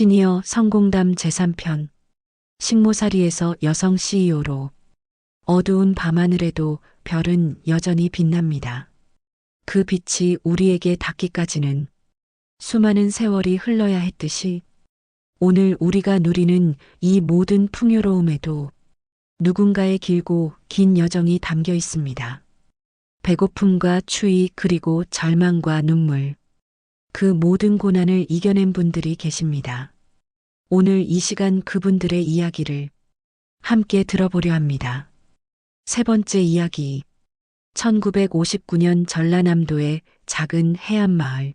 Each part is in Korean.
시니어 성공담 제3편 식모살이에서 여성 CEO로 어두운 밤하늘에도 별은 여전히 빛납니다. 그 빛이 우리에게 닿기까지는 수많은 세월이 흘러야 했듯이 오늘 우리가 누리는 이 모든 풍요로움에도 누군가의 길고 긴 여정이 담겨 있습니다. 배고픔과 추위 그리고 절망과 눈물 그 모든 고난을 이겨낸 분들이 계십니다. 오늘 이 시간 그분들의 이야기를 함께 들어보려 합니다. 세 번째 이야기. 1959년 전라남도의 작은 해안 마을.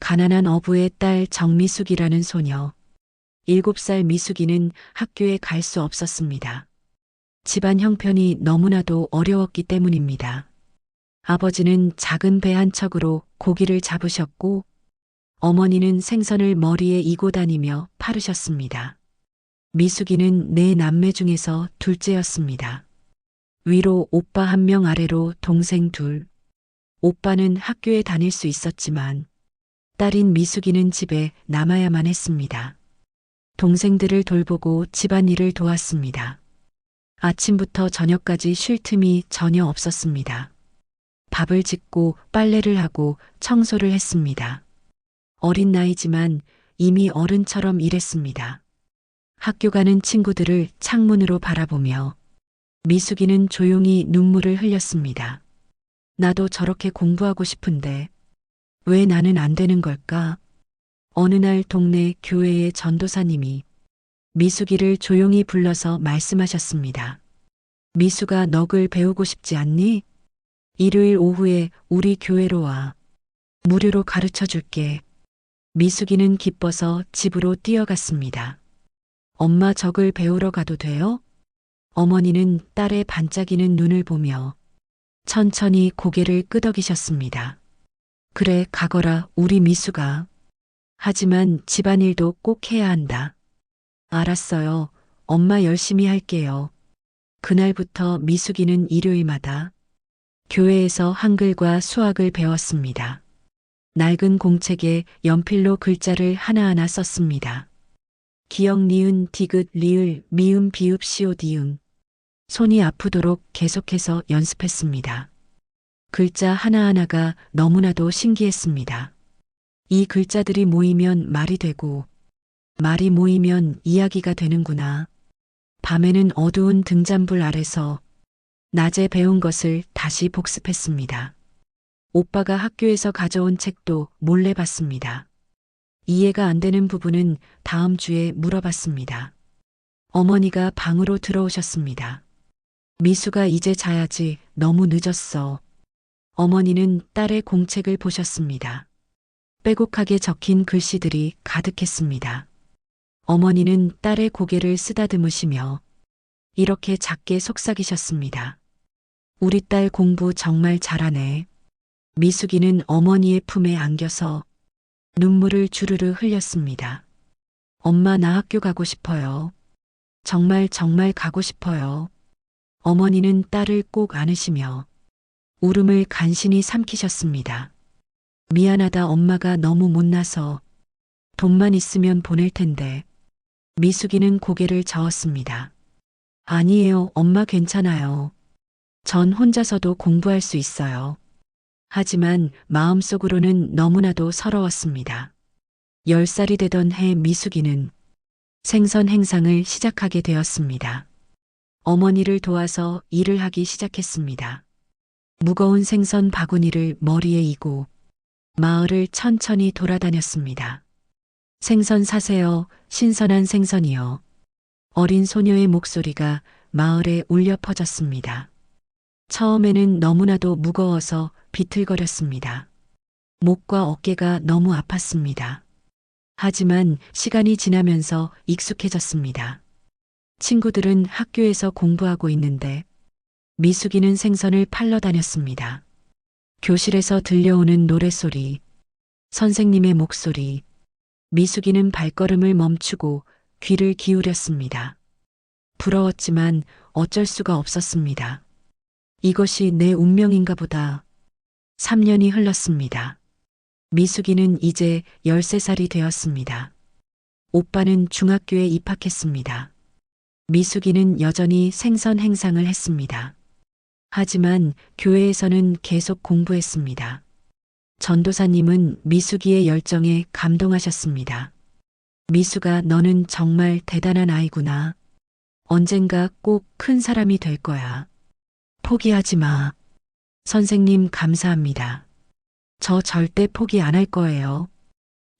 가난한 어부의 딸 정미숙이라는 소녀. 7살 미숙이는 학교에 갈 수 없었습니다. 집안 형편이 너무나도 어려웠기 때문입니다. 아버지는 작은 배 한 척으로 고기를 잡으셨고 어머니는 생선을 머리에 이고 다니며 파르셨습니다. 미숙이는 네 남매 중에서 둘째였습니다. 위로 오빠 한 명 아래로 동생 둘. 오빠는 학교에 다닐 수 있었지만 딸인 미숙이는 집에 남아야만 했습니다. 동생들을 돌보고 집안일을 도왔습니다. 아침부터 저녁까지 쉴 틈이 전혀 없었습니다. 밥을 짓고 빨래를 하고 청소를 했습니다. 어린 나이지만 이미 어른처럼 일했습니다. 학교 가는 친구들을 창문으로 바라보며 미숙이는 조용히 눈물을 흘렸습니다. 나도 저렇게 공부하고 싶은데 왜 나는 안 되는 걸까? 어느 날 동네 교회의 전도사님이 미숙이를 조용히 불러서 말씀하셨습니다. 미숙아 넋을 배우고 싶지 않니? 일요일 오후에 우리 교회로 와. 무료로 가르쳐 줄게. 미숙이는 기뻐서 집으로 뛰어갔습니다. 엄마 적을 배우러 가도 돼요? 어머니는 딸의 반짝이는 눈을 보며 천천히 고개를 끄덕이셨습니다. 그래, 가거라, 우리 미숙아. 하지만 집안일도 꼭 해야 한다. 알았어요. 엄마 열심히 할게요. 그날부터 미숙이는 일요일마다 교회에서 한글과 수학을 배웠습니다. 낡은 공책에 연필로 글자를 하나하나 썼습니다. 기억 니은 디귿 리을 미음 비읍 시오 디응 손이 아프도록 계속해서 연습했습니다. 글자 하나하나가 너무나도 신기했습니다. 이 글자들이 모이면 말이 되고 말이 모이면 이야기가 되는구나. 밤에는 어두운 등잔불 아래서 낮에 배운 것을 다시 복습했습니다. 오빠가 학교에서 가져온 책도 몰래 봤습니다. 이해가 안 되는 부분은 다음 주에 물어봤습니다. 어머니가 방으로 들어오셨습니다. 미수가 이제 자야지 너무 늦었어. 어머니는 딸의 공책을 보셨습니다. 빼곡하게 적힌 글씨들이 가득했습니다. 어머니는 딸의 고개를 쓰다듬으시며 이렇게 작게 속삭이셨습니다. 우리 딸 공부 정말 잘하네. 미숙이는 어머니의 품에 안겨서 눈물을 주르르 흘렸습니다. 엄마 나 학교 가고 싶어요. 정말 정말 가고 싶어요. 어머니는 딸을 꼭 안으시며 울음을 간신히 삼키셨습니다. 미안하다 엄마가 너무 못나서 돈만 있으면 보낼 텐데. 미숙이는 고개를 저었습니다. 아니에요, 엄마 괜찮아요. 전 혼자서도 공부할 수 있어요. 하지만 마음속으로는 너무나도 서러웠습니다. 10살이 되던 해 미숙이는 생선 행상을 시작하게 되었습니다. 어머니를 도와서 일을 하기 시작했습니다. 무거운 생선 바구니를 머리에 이고 마을을 천천히 돌아다녔습니다. 생선 사세요, 신선한 생선이요. 어린 소녀의 목소리가 마을에 울려 퍼졌습니다. 처음에는 너무나도 무거워서 비틀거렸습니다. 목과 어깨가 너무 아팠습니다. 하지만 시간이 지나면서 익숙해졌습니다. 친구들은 학교에서 공부하고 있는데 미숙이는 생선을 팔러 다녔습니다. 교실에서 들려오는 노랫소리, 선생님의 목소리, 미숙이는 발걸음을 멈추고 귀를 기울였습니다. 부러웠지만 어쩔 수가 없었습니다. 이것이 내 운명인가 보다. 3년이 흘렀습니다. 미숙이는 이제 13살이 되었습니다. 오빠는 중학교에 입학했습니다. 미숙이는 여전히 생선 행상을 했습니다. 하지만 교회에서는 계속 공부했습니다. 전도사님은 미숙이의 열정에 감동하셨습니다. 미숙아, 너는 정말 대단한 아이구나. 언젠가 꼭 큰 사람이 될 거야. 포기하지 마. 선생님, 감사합니다. 저 절대 포기 안 할 거예요.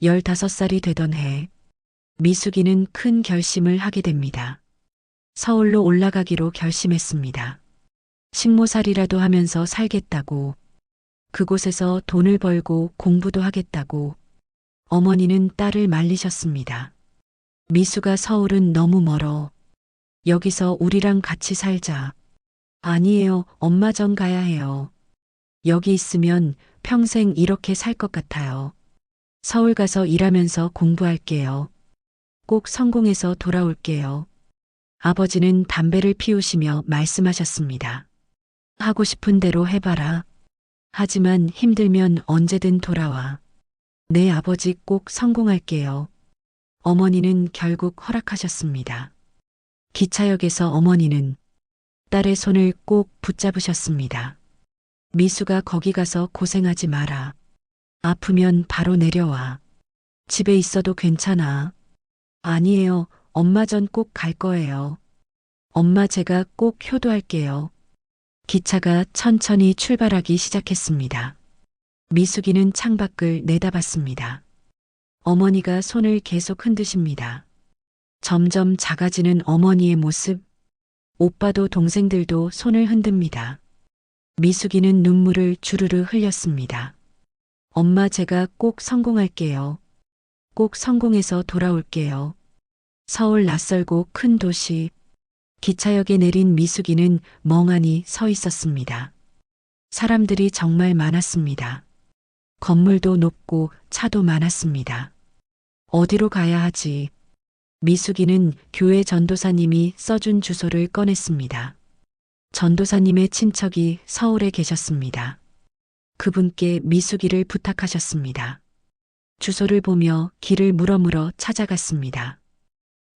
15살이 되던 해, 미숙이는 큰 결심을 하게 됩니다. 서울로 올라가기로 결심했습니다. 식모살이라도 하면서 살겠다고, 그곳에서 돈을 벌고 공부도 하겠다고, 어머니는 딸을 말리셨습니다. 미수가 서울은 너무 멀어. 여기서 우리랑 같이 살자. 아니에요, 엄마 전 가야 해요. 여기 있으면 평생 이렇게 살 것 같아요. 서울 가서 일하면서 공부할게요. 꼭 성공해서 돌아올게요. 아버지는 담배를 피우시며 말씀하셨습니다. 하고 싶은 대로 해봐라. 하지만 힘들면 언제든 돌아와. 내 아버지 꼭 성공할게요. 어머니는 결국 허락하셨습니다. 기차역에서 어머니는 딸의 손을 꼭 붙잡으셨습니다. 미수가 거기 가서 고생하지 마라. 아프면 바로 내려와. 집에 있어도 괜찮아. 아니에요. 엄마 전 꼭 갈 거예요. 엄마 제가 꼭 효도할게요. 기차가 천천히 출발하기 시작했습니다. 미숙이는 창밖을 내다봤습니다. 어머니가 손을 계속 흔드십니다. 점점 작아지는 어머니의 모습, 오빠도 동생들도 손을 흔듭니다. 미숙이는 눈물을 주르르 흘렸습니다. 엄마 제가 꼭 성공할게요. 꼭 성공해서 돌아올게요. 서울 낯설고 큰 도시, 기차역에 내린 미숙이는 멍하니 서 있었습니다. 사람들이 정말 많았습니다. 건물도 높고 차도 많았습니다. 어디로 가야 하지? 미숙이는 교회 전도사님이 써준 주소를 꺼냈습니다. 전도사님의 친척이 서울에 계셨습니다. 그분께 미숙이를 부탁하셨습니다. 주소를 보며 길을 물어물어 찾아갔습니다.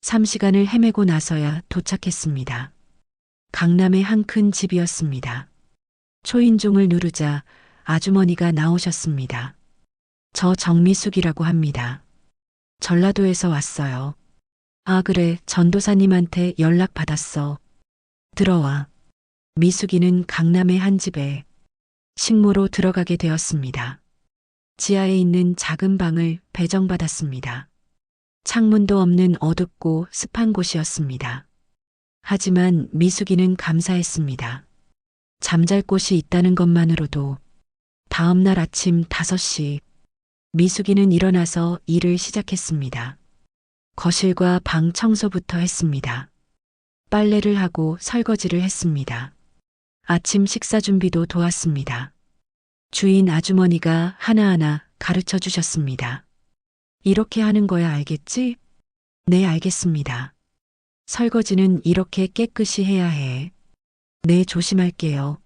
3시간을 헤매고 나서야 도착했습니다. 강남의 한 큰 집이었습니다. 초인종을 누르자 아주머니가 나오셨습니다. 저 정미숙이라고 합니다. 전라도에서 왔어요. 아, 그래. 전도사님한테 연락 받았어. 들어와. 미숙이는 강남의 한 집에 식모로 들어가게 되었습니다. 지하에 있는 작은 방을 배정받았습니다. 창문도 없는 어둡고 습한 곳이었습니다. 하지만 미숙이는 감사했습니다. 잠잘 곳이 있다는 것만으로도 다음 날 아침 5시 미숙이는 일어나서 일을 시작했습니다. 거실과 방 청소부터 했습니다. 빨래를 하고 설거지를 했습니다. 아침 식사 준비도 도왔습니다. 주인 아주머니가 하나하나 가르쳐 주셨습니다. 이렇게 하는 거야 알겠지? 네, 알겠습니다. 설거지는 이렇게 깨끗이 해야 해. 네, 조심할게요.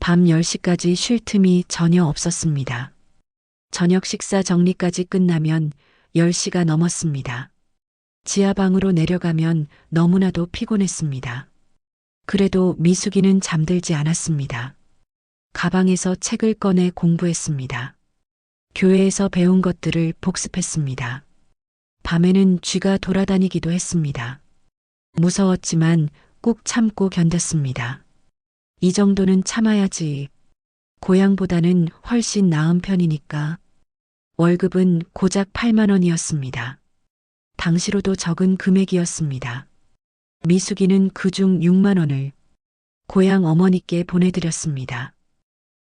밤 10시까지 쉴 틈이 전혀 없었습니다. 저녁 식사 정리까지 끝나면 10시가 넘었습니다. 지하방으로 내려가면 너무나도 피곤했습니다. 그래도 미숙이는 잠들지 않았습니다. 가방에서 책을 꺼내 공부했습니다. 교회에서 배운 것들을 복습했습니다. 밤에는 쥐가 돌아다니기도 했습니다. 무서웠지만 꾹 참고 견뎠습니다. 이 정도는 참아야지. 고향보다는 훨씬 나은 편이니까. 월급은 고작 8만 원이었습니다. 당시로도 적은 금액이었습니다. 미숙이는 그중 6만 원을 고향 어머니께 보내드렸습니다.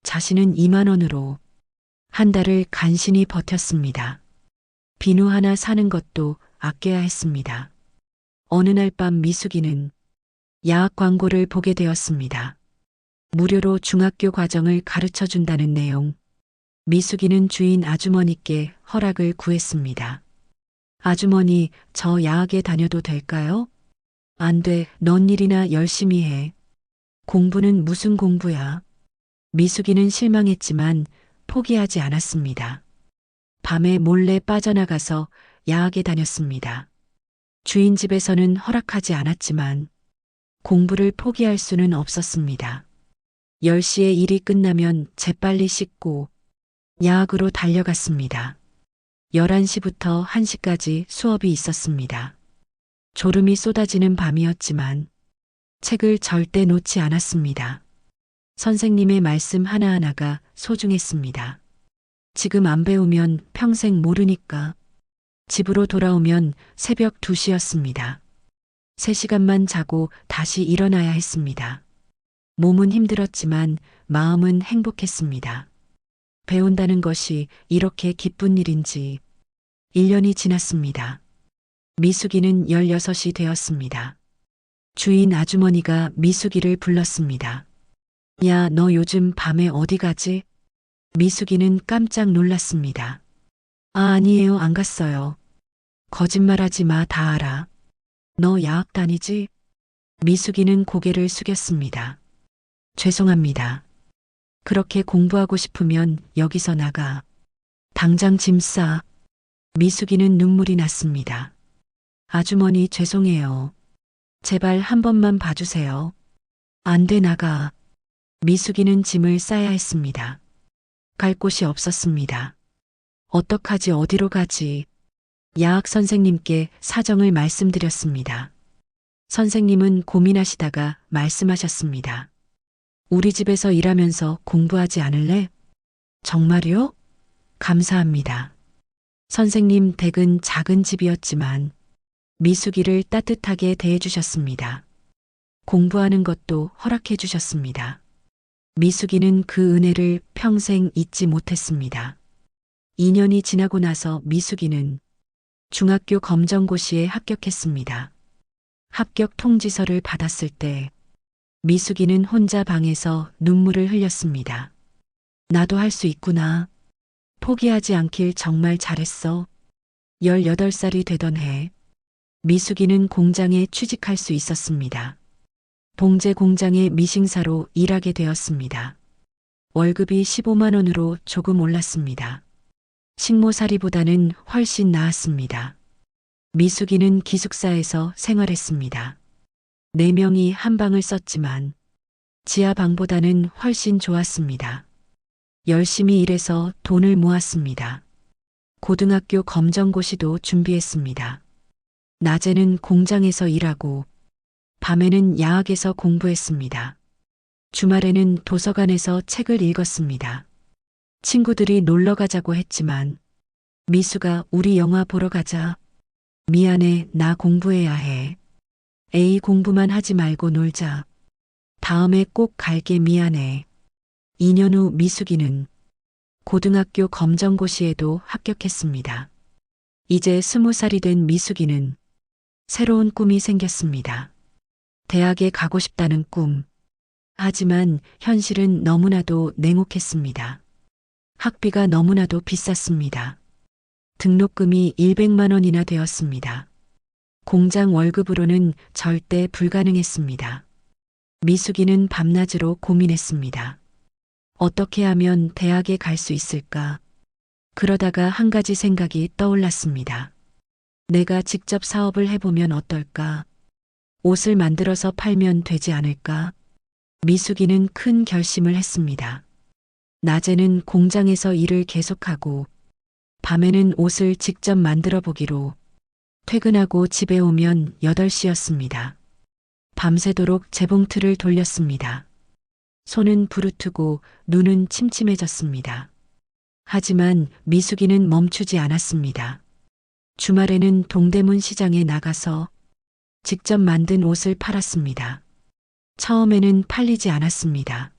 자신은 2만 원으로 한 달을 간신히 버텼습니다. 비누 하나 사는 것도 아껴야 했습니다. 어느 날 밤 미숙이는 야학 광고를 보게 되었습니다. 무료로 중학교 과정을 가르쳐 준다는 내용. 미숙이는 주인 아주머니께 허락을 구했습니다. 아주머니, 저 야학에 다녀도 될까요? 안 돼, 넌 일이나 열심히 해. 공부는 무슨 공부야? 미숙이는 실망했지만 포기하지 않았습니다. 밤에 몰래 빠져나가서 야학에 다녔습니다. 주인 집에서는 허락하지 않았지만 공부를 포기할 수는 없었습니다. 10시에 일이 끝나면 재빨리 씻고 야학으로 달려갔습니다. 11시부터 1시까지 수업이 있었습니다. 졸음이 쏟아지는 밤이었지만 책을 절대 놓지 않았습니다. 선생님의 말씀 하나하나가 소중했습니다. 지금 안 배우면 평생 모르니까. 집으로 돌아오면 새벽 2시였습니다. 3시간만 자고 다시 일어나야 했습니다. 몸은 힘들었지만 마음은 행복했습니다. 배운다는 것이 이렇게 기쁜 일인지 1년이 지났습니다. 미숙이는 16이 되었습니다. 주인 아주머니가 미숙이를 불렀습니다. 야, 너 요즘 밤에 어디 가지? 미숙이는 깜짝 놀랐습니다. 아, 아니에요. 안 갔어요. 거짓말하지 마. 다 알아. 너 야학 다니지? 미숙이는 고개를 숙였습니다. 죄송합니다. 그렇게 공부하고 싶으면 여기서 나가. 당장 짐 싸. 미숙이는 눈물이 났습니다. 아주머니 죄송해요. 제발 한 번만 봐주세요. 안 돼 나가. 미숙이는 짐을 싸야 했습니다. 갈 곳이 없었습니다. 어떡하지 어디로 가지? 야학 선생님께 사정을 말씀드렸습니다. 선생님은 고민하시다가 말씀하셨습니다. 우리 집에서 일하면서 공부하지 않을래? 정말요? 감사합니다. 선생님 댁은 작은 집이었지만 미숙이를 따뜻하게 대해주셨습니다. 공부하는 것도 허락해 주셨습니다. 미숙이는 그 은혜를 평생 잊지 못했습니다. 2년이 지나고 나서 미숙이는 중학교 검정고시에 합격했습니다. 합격 통지서를 받았을 때 미숙이는 혼자 방에서 눈물을 흘렸습니다. 나도 할 수 있구나. 포기하지 않길 정말 잘했어. 18살이 되던 해 미숙이는 공장에 취직할 수 있었습니다. 봉제 공장의 미싱사로 일하게 되었습니다. 월급이 15만 원으로 조금 올랐습니다. 식모살이보다는 훨씬 나았습니다. 미숙이는 기숙사에서 생활했습니다. 네 명이 한 방을 썼지만 지하 방보다는 훨씬 좋았습니다. 열심히 일해서 돈을 모았습니다. 고등학교 검정고시도 준비했습니다. 낮에는 공장에서 일하고 밤에는 야학에서 공부했습니다. 주말에는 도서관에서 책을 읽었습니다. 친구들이 놀러 가자고 했지만 미수가 우리 영화 보러 가자. 미안해, 나 공부해야 해. A 공부만 하지 말고 놀자. 다음에 꼭 갈게 미안해. 2년 후 미숙이는 고등학교 검정고시에도 합격했습니다. 이제 스무 살이 된 미숙이는 새로운 꿈이 생겼습니다. 대학에 가고 싶다는 꿈. 하지만 현실은 너무나도 냉혹했습니다. 학비가 너무나도 비쌌습니다. 등록금이 100만 원이나 되었습니다. 공장 월급으로는 절대 불가능했습니다. 미숙이는 밤낮으로 고민했습니다. 어떻게 하면 대학에 갈 수 있을까? 그러다가 한 가지 생각이 떠올랐습니다. 내가 직접 사업을 해보면 어떨까? 옷을 만들어서 팔면 되지 않을까? 미숙이는 큰 결심을 했습니다. 낮에는 공장에서 일을 계속하고 밤에는 옷을 직접 만들어 보기로 퇴근하고 집에 오면 8시였습니다. 밤새도록 재봉틀을 돌렸습니다. 손은 부르트고 눈은 침침해졌습니다. 하지만 미숙이는 멈추지 않았습니다. 주말에는 동대문 시장에 나가서 직접 만든 옷을 팔았습니다. 처음에는 팔리지 않았습니다.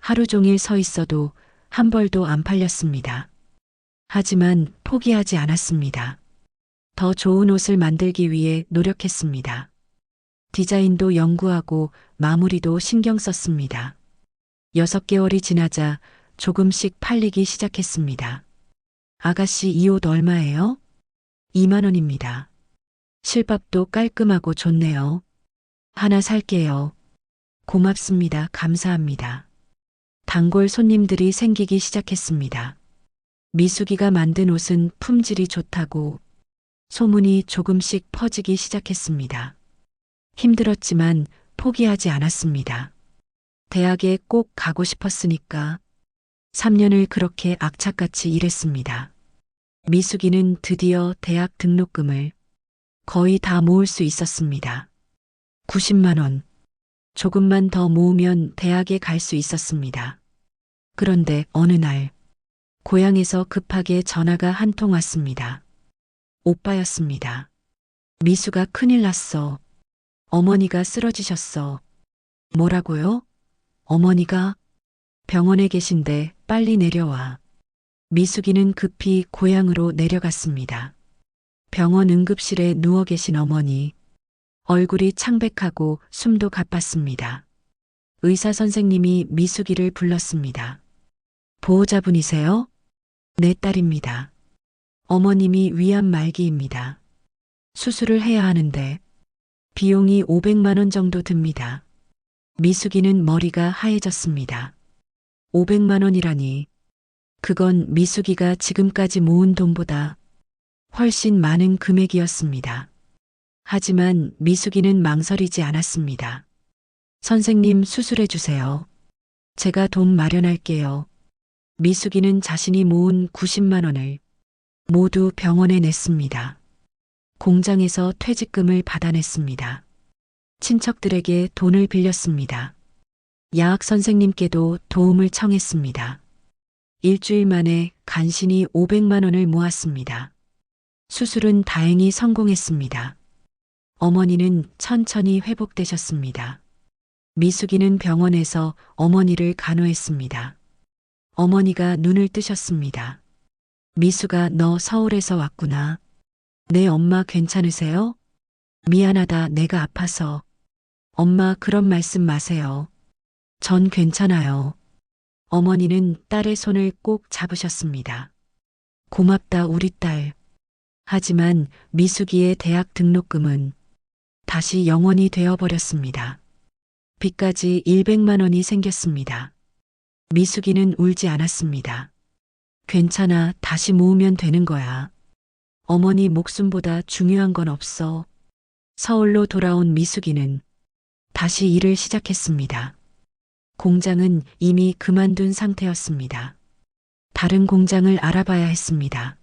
하루 종일 서 있어도 한 벌도 안 팔렸습니다. 하지만 포기하지 않았습니다. 더 좋은 옷을 만들기 위해 노력했습니다. 디자인도 연구하고 마무리도 신경 썼습니다. 여섯 개월이 지나자 조금씩 팔리기 시작했습니다. 아가씨 이 옷 얼마예요? 2만 원입니다. 실밥도 깔끔하고 좋네요. 하나 살게요. 고맙습니다. 감사합니다. 단골 손님들이 생기기 시작했습니다. 미숙이가 만든 옷은 품질이 좋다고 소문이 조금씩 퍼지기 시작했습니다. 힘들었지만 포기하지 않았습니다. 대학에 꼭 가고 싶었으니까 3년을 그렇게 악착같이 일했습니다. 미숙이는 드디어 대학 등록금을 거의 다 모을 수 있었습니다. 90만 원. 조금만 더 모으면 대학에 갈 수 있었습니다. 그런데 어느 날 고향에서 급하게 전화가 한 통 왔습니다. 오빠였습니다. 미수가 큰일 났어. 어머니가 쓰러지셨어. 뭐라고요? 어머니가 병원에 계신데 빨리 내려와. 미숙이는 급히 고향으로 내려갔습니다. 병원 응급실에 누워 계신 어머니. 얼굴이 창백하고 숨도 가빴습니다. 의사 선생님이 미숙이를 불렀습니다. 보호자분이세요? 내 딸입니다. 어머님이 위암 말기입니다. 수술을 해야 하는데 비용이 500만 원 정도 듭니다. 미숙이는 머리가 하얘졌습니다. 500만 원이라니. 그건 미숙이가 지금까지 모은 돈보다 훨씬 많은 금액이었습니다. 하지만 미숙이는 망설이지 않았습니다. 선생님 수술해 주세요. 제가 돈 마련할게요. 미숙이는 자신이 모은 90만 원을 모두 병원에 냈습니다. 공장에서 퇴직금을 받아냈습니다. 친척들에게 돈을 빌렸습니다. 야학 선생님께도 도움을 청했습니다. 일주일 만에 간신히 500만 원을 모았습니다. 수술은 다행히 성공했습니다. 어머니는 천천히 회복되셨습니다. 미숙이는 병원에서 어머니를 간호했습니다. 어머니가 눈을 뜨셨습니다. 미수가 너 서울에서 왔구나. 내 엄마 괜찮으세요? 미안하다 내가 아파서. 엄마 그런 말씀 마세요. 전 괜찮아요. 어머니는 딸의 손을 꼭 잡으셨습니다. 고맙다 우리 딸. 하지만 미숙이의 대학 등록금은 다시 영원이 되어버렸습니다. 빚까지 100만 원이 생겼습니다. 미숙이는 울지 않았습니다. 괜찮아, 다시 모으면 되는 거야. 어머니 목숨보다 중요한 건 없어. 서울로 돌아온 미숙이는 다시 일을 시작했습니다. 공장은 이미 그만둔 상태였습니다. 다른 공장을 알아봐야 했습니다.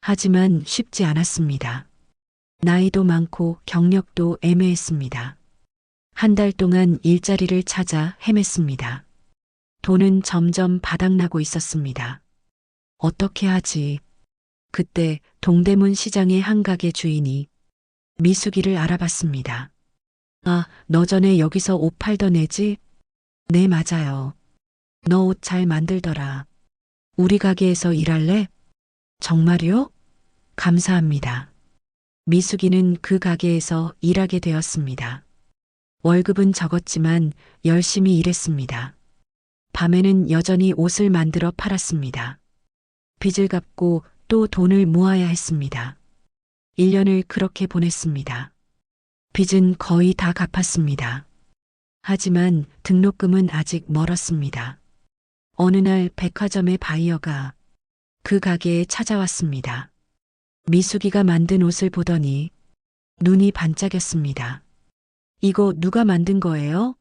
하지만 쉽지 않았습니다. 나이도 많고 경력도 애매했습니다. 한 달 동안 일자리를 찾아 헤맸습니다. 돈은 점점 바닥나고 있었습니다. 어떻게 하지? 그때 동대문 시장의 한 가게 주인이 미숙이를 알아봤습니다. 아, 너 전에 여기서 옷 팔던 애지? 네, 맞아요. 너 옷 잘 만들더라. 우리 가게에서 일할래? 정말요? 감사합니다. 미숙이는 그 가게에서 일하게 되었습니다. 월급은 적었지만 열심히 일했습니다. 밤에는 여전히 옷을 만들어 팔았습니다. 빚을 갚고 또 돈을 모아야 했습니다. 1년을 그렇게 보냈습니다. 빚은 거의 다 갚았습니다. 하지만 등록금은 아직 멀었습니다. 어느 날 백화점의 바이어가 그 가게에 찾아왔습니다. 미숙이가 만든 옷을 보더니 눈이 반짝였습니다. 이거 누가 만든 거예요?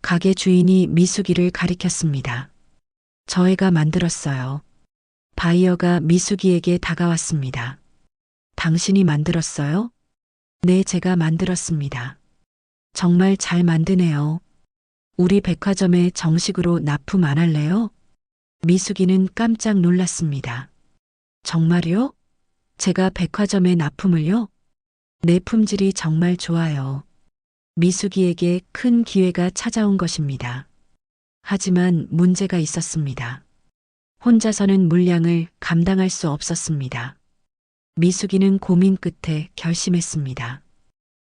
가게 주인이 미숙이를 가리켰습니다. 저 애가 만들었어요. 바이어가 미숙이에게 다가왔습니다. 당신이 만들었어요? 네, 제가 만들었습니다. 정말 잘 만드네요. 우리 백화점에 정식으로 납품 안 할래요? 미숙이는 깜짝 놀랐습니다. 정말요? 제가 백화점에 납품을요? 내 품질이 정말 좋아요. 미숙이에게 큰 기회가 찾아온 것입니다. 하지만 문제가 있었습니다. 혼자서는 물량을 감당할 수 없었습니다. 미숙이는 고민 끝에 결심했습니다.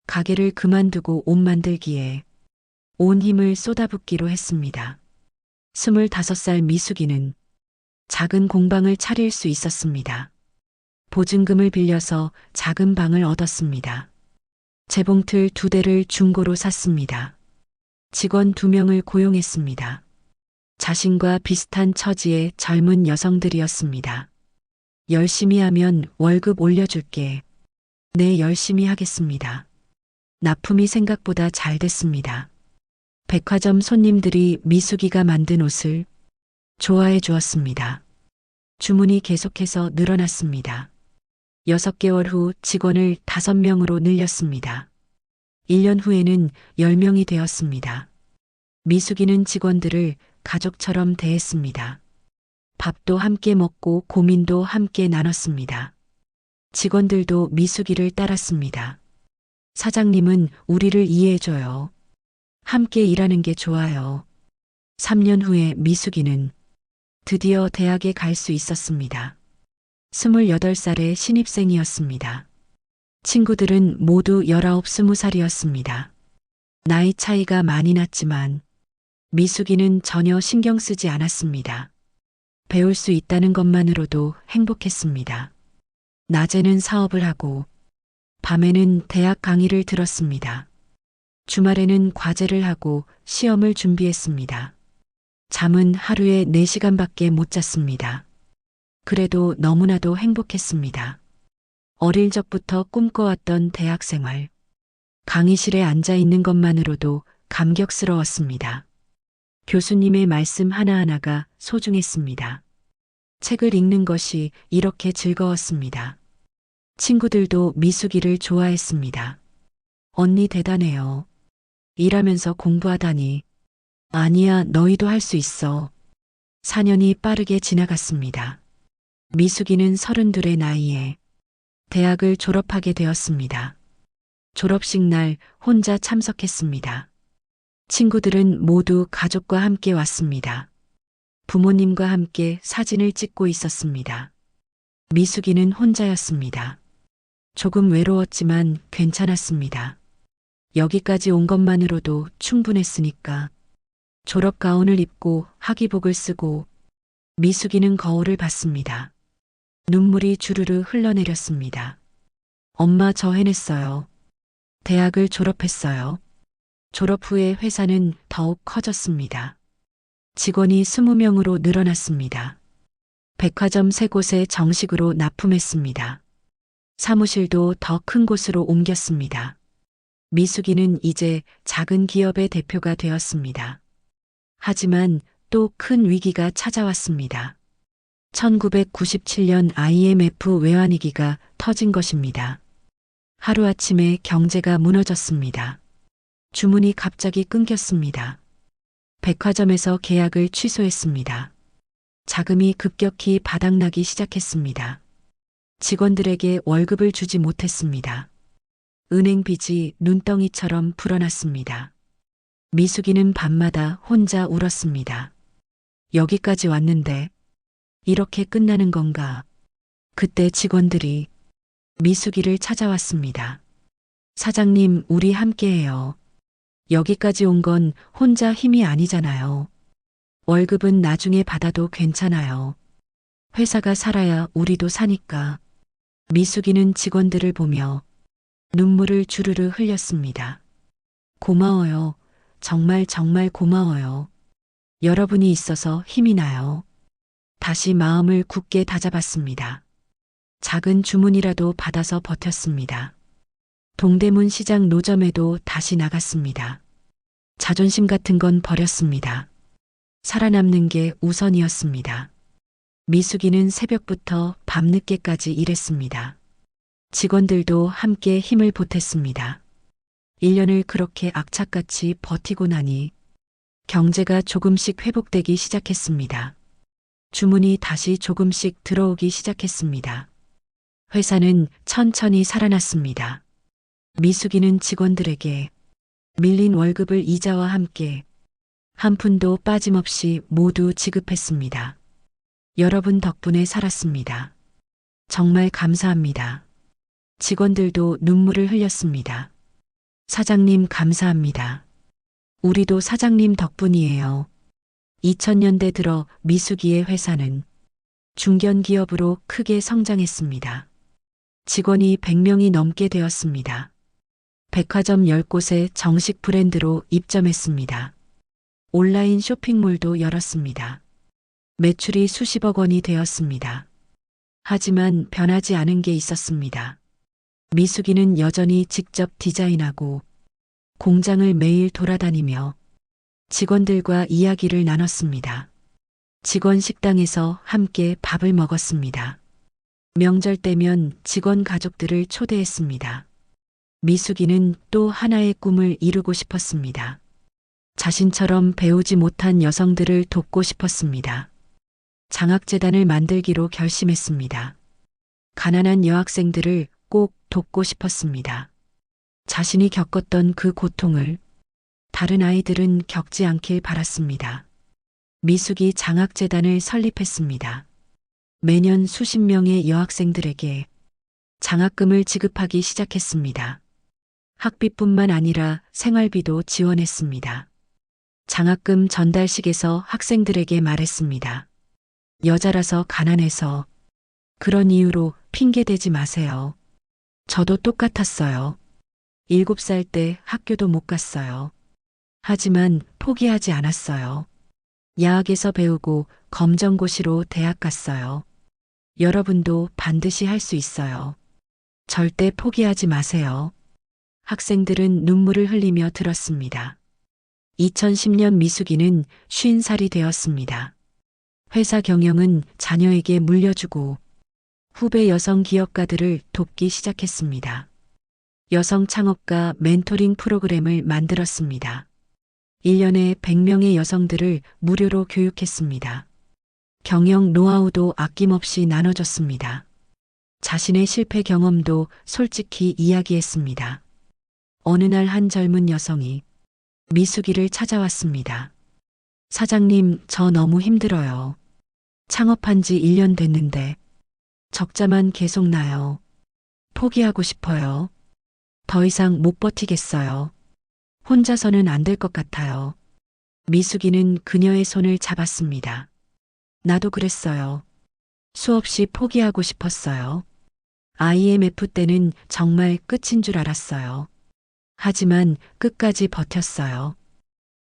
가게를 그만두고 옷 만들기에 온 힘을 쏟아붓기로 했습니다. 25살 미숙이는 작은 공방을 차릴 수 있었습니다. 보증금을 빌려서 작은 방을 얻었습니다. 재봉틀 두 대를 중고로 샀습니다. 직원 두 명을 고용했습니다. 자신과 비슷한 처지의 젊은 여성들이었습니다. 열심히 하면 월급 올려줄게. 네, 열심히 하겠습니다. 납품이 생각보다 잘 됐습니다. 백화점 손님들이 미숙이가 만든 옷을 좋아해 주었습니다. 주문이 계속해서 늘어났습니다. 6개월 후 직원을 5명으로 늘렸습니다. 1년 후에는 10명이 되었습니다. 미숙이는 직원들을 가족처럼 대했습니다. 밥도 함께 먹고 고민도 함께 나눴습니다. 직원들도 미숙이를 따랐습니다. 사장님은 우리를 이해해줘요. 함께 일하는 게 좋아요. 3년 후에 미숙이는 드디어 대학에 갈 수 있었습니다. 28살의 신입생이었습니다. 친구들은 모두 19, 20살이었습니다. 나이 차이가 많이 났지만 미숙이는 전혀 신경 쓰지 않았습니다. 배울 수 있다는 것만으로도 행복했습니다. 낮에는 사업을 하고 밤에는 대학 강의를 들었습니다. 주말에는 과제를 하고 시험을 준비했습니다. 잠은 하루에 4시간밖에 못 잤습니다. 그래도 너무나도 행복했습니다. 어릴 적부터 꿈꿔왔던 대학 생활. 강의실에 앉아 있는 것만으로도 감격스러웠습니다. 교수님의 말씀 하나하나가 소중했습니다. 책을 읽는 것이 이렇게 즐거웠습니다. 친구들도 미숙이를 좋아했습니다. 언니 대단해요. 일하면서 공부하다니. 아니야, 너희도 할 수 있어. 4년이 빠르게 지나갔습니다. 미숙이는 32의 나이에 대학을 졸업하게 되었습니다. 졸업식 날 혼자 참석했습니다. 친구들은 모두 가족과 함께 왔습니다. 부모님과 함께 사진을 찍고 있었습니다. 미숙이는 혼자였습니다. 조금 외로웠지만 괜찮았습니다. 여기까지 온 것만으로도 충분했으니까. 졸업 가운을 입고 학위복을 쓰고 미숙이는 거울을 봤습니다. 눈물이 주르르 흘러내렸습니다. 엄마 저 해냈어요. 대학을 졸업했어요. 졸업 후에 회사는 더욱 커졌습니다. 직원이 20명으로 늘어났습니다. 백화점 세 곳에 정식으로 납품했습니다. 사무실도 더 큰 곳으로 옮겼습니다. 미숙이는 이제 작은 기업의 대표가 되었습니다. 하지만 또 큰 위기가 찾아왔습니다. 1997년 IMF 외환위기가 터진 것입니다. 하루아침에 경제가 무너졌습니다. 주문이 갑자기 끊겼습니다. 백화점에서 계약을 취소했습니다. 자금이 급격히 바닥나기 시작했습니다. 직원들에게 월급을 주지 못했습니다. 은행 빚이 눈덩이처럼 불어났습니다. 미숙이는 밤마다 혼자 울었습니다. 여기까지 왔는데 이렇게 끝나는 건가? 그때 직원들이 미숙이를 찾아왔습니다. 사장님, 우리 함께해요. 여기까지 온 건 혼자 힘이 아니잖아요. 월급은 나중에 받아도 괜찮아요. 회사가 살아야 우리도 사니까. 미숙이는 직원들을 보며 눈물을 주르르 흘렸습니다. 고마워요. 정말 정말 고마워요. 여러분이 있어서 힘이 나요. 다시 마음을 굳게 다잡았습니다. 작은 주문이라도 받아서 버텼습니다. 동대문 시장 노점에도 다시 나갔습니다. 자존심 같은 건 버렸습니다. 살아남는 게 우선이었습니다. 미숙이는 새벽부터 밤늦게까지 일했습니다. 직원들도 함께 힘을 보탰습니다. 1년을 그렇게 악착같이 버티고 나니 경제가 조금씩 회복되기 시작했습니다. 주문이 다시 조금씩 들어오기 시작했습니다. 회사는 천천히 살아났습니다. 미숙이는 직원들에게 밀린 월급을 이자와 함께 한 푼도 빠짐없이 모두 지급했습니다. 여러분 덕분에 살았습니다. 정말 감사합니다. 직원들도 눈물을 흘렸습니다. 사장님 감사합니다. 우리도 사장님 덕분이에요. 2000년대 들어 미숙이의 회사는 중견기업으로 크게 성장했습니다. 직원이 100명이 넘게 되었습니다. 백화점 10곳에 정식 브랜드로 입점했습니다. 온라인 쇼핑몰도 열었습니다. 매출이 수십억 원이 되었습니다. 하지만 변하지 않은 게 있었습니다. 미숙이는 여전히 직접 디자인하고 공장을 매일 돌아다니며 직원들과 이야기를 나눴습니다. 직원 식당에서 함께 밥을 먹었습니다. 명절 때면 직원 가족들을 초대했습니다. 미숙이는 또 하나의 꿈을 이루고 싶었습니다. 자신처럼 배우지 못한 여성들을 돕고 싶었습니다. 장학재단을 만들기로 결심했습니다. 가난한 여학생들을 꼭 돕고 싶었습니다. 자신이 겪었던 그 고통을 다른 아이들은 겪지 않길 바랐습니다. 미숙이 장학재단을 설립했습니다. 매년 수십 명의 여학생들에게 장학금을 지급하기 시작했습니다. 학비뿐만 아니라 생활비도 지원했습니다. 장학금 전달식에서 학생들에게 말했습니다. 여자라서 가난해서 그런 이유로 핑계대지 마세요. 저도 똑같았어요. 일곱 살 때 학교도 못 갔어요. 하지만 포기하지 않았어요. 야학에서 배우고 검정고시로 대학 갔어요. 여러분도 반드시 할 수 있어요. 절대 포기하지 마세요. 학생들은 눈물을 흘리며 들었습니다. 2010년 미숙이는 50살이 되었습니다. 회사 경영은 자녀에게 물려주고 후배 여성 기업가들을 돕기 시작했습니다. 여성 창업가 멘토링 프로그램을 만들었습니다. 1년에 100명의 여성들을 무료로 교육했습니다. 경영 노하우도 아낌없이 나눠줬습니다. 자신의 실패 경험도 솔직히 이야기했습니다. 어느 날 한 젊은 여성이 미숙이를 찾아왔습니다. 사장님, 저 너무 힘들어요. 창업한 지 1년 됐는데 적자만 계속 나요. 포기하고 싶어요. 더 이상 못 버티겠어요. 혼자서는 안 될 것 같아요. 미숙이는 그녀의 손을 잡았습니다. 나도 그랬어요. 수없이 포기하고 싶었어요. IMF 때는 정말 끝인 줄 알았어요. 하지만 끝까지 버텼어요.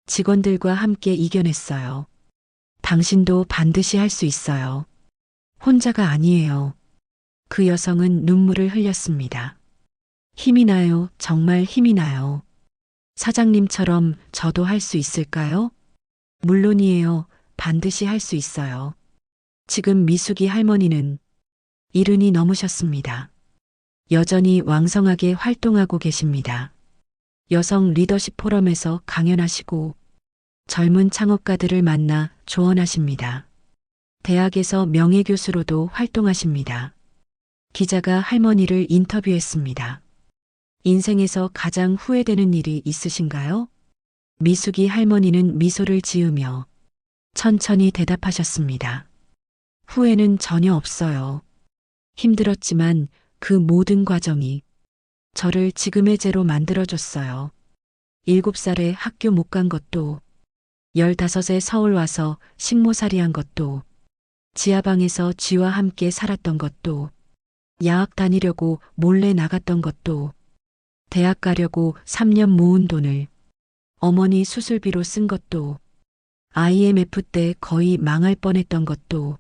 직원들과 함께 이겨냈어요. 당신도 반드시 할 수 있어요. 혼자가 아니에요. 그 여성은 눈물을 흘렸습니다. 힘이 나요. 정말 힘이 나요. 사장님처럼 저도 할 수 있을까요? 물론이에요. 반드시 할 수 있어요. 지금 미숙이 할머니는 이른이 넘으셨습니다. 여전히 왕성하게 활동하고 계십니다. 여성 리더십 포럼에서 강연하시고 젊은 창업가들을 만나 조언하십니다. 대학에서 명예교수로도 활동하십니다. 기자가 할머니를 인터뷰했습니다. 인생에서 가장 후회되는 일이 있으신가요? 미숙이 할머니는 미소를 지으며 천천히 대답하셨습니다. 후회는 전혀 없어요. 힘들었지만 그 모든 과정이 저를 지금의 제로 만들어줬어요. 일곱 살에 학교 못 간 것도, 열다섯에 서울 와서 식모살이 한 것도, 지하방에서 쥐와 함께 살았던 것도, 야학 다니려고 몰래 나갔던 것도, 대학 가려고 3년 모은 돈을 어머니 수술비로 쓴 것도, IMF 때 거의 망할 뻔했던 것도,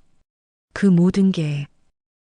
그 모든 게